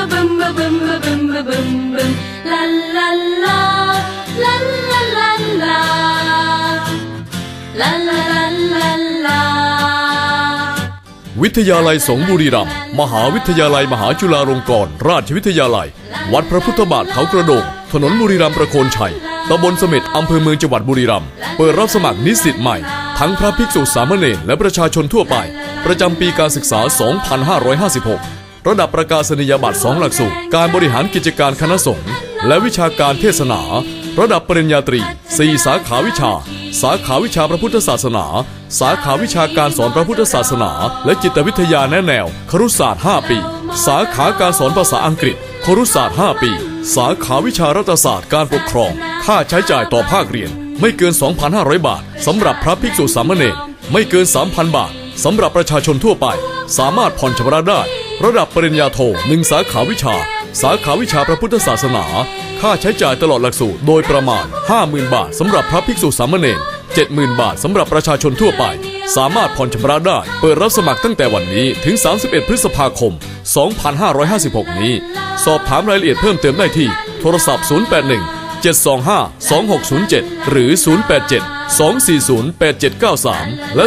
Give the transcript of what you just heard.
ba bum ba bum ba bum ba bum bum. La la la, la la la la. La la la la la. วิทยาลัยสงบุรีรัมย์มหาวิทยาลัยมหาจุฬาลงกรณราชวิทยาลัย วัดพระพุทธบาทเขากระโดงถนนบุรีรัมย์ประโคนชัยตำบลเสม็ดอำเภอเมืองจังหวัดบุรีรัมย์เปิดรับสมัครนิสิตใหม่ ทั้งพระภิกษุสามเณรและประชาชนทั่วไป ประจำปีการศึกษา 2556 ระดับประกาศนียบัตร2หลักสูตร การบริหารกิจการคณะสงฆ์และวิชาการเทศนา ระดับปริญญาตรี 4 สาขาวิชา สาขาวิชาพระพุทธศาสนา สาขาวิชาการสอนพระพุทธศาสนา และจิตวิทยาแนแนว ครุศาสตร์ 5 ปี สาขาการสอนภาษาอังกฤษ ครุศาสตร์ 5 ปี สาขาวิชารัฐศาสตร์การปกครอง ค่าใช้จ่ายต่อภาคเรียน ไม่เกิน 2,500 บาทสำหรับพระภิกษุสามเณรไม่เกิน 3,000 บาทสำหรับประชาชนทั่วไป สามารถผ่อนชำระได้ ระดับปริญญาโทหนึ่งสาขาวิชา สาขาวิชาพระพุทธศาสนา ค่าใช้จ่ายตลอดหลักสูตรโดยประมาณ 50,000 บาทสำหรับพระภิกษุสามเณร70,000 บาทสำหรับประชาชนทั่วไป สามารถผ่อนชำระได้ เปิดรับสมัครตั้งแต่วันนี้ถึง 31 พฤษภาคม 2556 นี้ สอบถามรายละเอียดเพิ่มเติมได้ที่ โทรศัพท์ 081 725 2607 หรือ 087 240 8793 และ